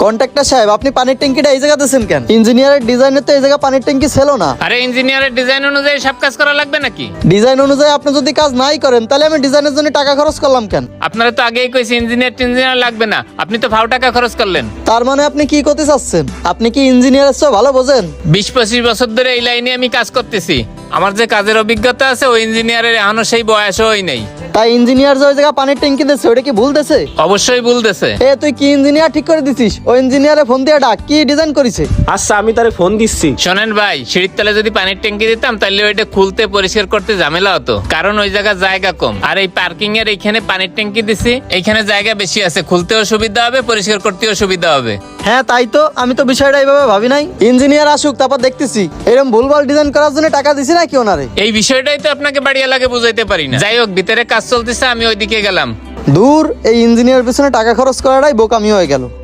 Contractor সাহেব আপনি পানির ট্যাঙ্কিটা এই জায়গা দিয়েছেন কেন? ইঞ্জিনিয়ারের ডিজাইনের তো এই জায়গা পানির ট্যাঙ্কি ছিল না। আরে ইঞ্জিনিয়ারের ডিজাইন অনুযায়ী সব কাজ করা লাগবে নাকি? ডিজাইন অনুযায়ী আপনি যদি কাজ নাই করেন তাহলে আমি ডিজাইনের জন্য টাকা খরচ করলাম কেন? আপনারা তো আগেই কইছি ইঞ্জিনিয়ার টিঞ্জিনিয়ার লাগবে না। আপনি তো ফাও টাকা খরচ করলেন। তার মানে আপনি কি করতে চাচ্ছেন? আপনি কি ইঞ্জিনিয়ারের চেয়ে ভালো বোঝেন? বিশ পঁচিশ বছর ধরে এই লাইনে আমি কাজ করতেছি। আমার যে কাজের অভিজ্ঞতা আছে ওই ইঞ্জিনিয়ারের এখনও সেই বয়সই নেই। তাই ইঞ্জিনিয়ার যে ওই জায়গা পানির ট্যাঙ্কি দিচ্ছে ওটা কি ভুল দিছে অবশ্যই বলতেছে এ তুই কি ইঞ্জিনিয়ার ঠিক করে দিছিস? ওই ইঞ্জিনিয়ারে ফোন দিয়ে ডাক কি ডিজাইন করেছে? আচ্ছা আমি তারে ফোন দিচ্ছি। শোনেন ভাই সিঁড়ির তলে যদি পানির ট্যাঙ্কি দিতাম তাহলে ওইটা খুলতে পরিষ্কার করতে ঝামেলা হতো। কারণ ওই জায়গা জায়গা কম। আর এই পার্কিং এর এখানে পানির ট্যাঙ্কি দিছি এখানে জায়গা বেশি আছে। খুলতেও সুবিধা হবে পরিষ্কার করতেও সুবিধা হবে। হ্যাঁ তাই তো। আমি তো বিষয়টা এইভাবে ভাবি নাই। ইঞ্জিনিয়ার আসুক তারপর দেখতেছি। এরকম ভুলভাল ডিজাইন করার জন্য টাকা দিছি নাকি ওনারে? এই বিষয়টাই তো আপনাকে বাড়ি এলাকে বুঝাইতে পারি না। যাই হোক ভিতরে কাজ চলতেছে আমি ওইদিকে গেলাম। দূর এই ইঞ্জিনিয়ার পিছনে টাকা খরচ করাটাই বোকামি হয়ে গেল।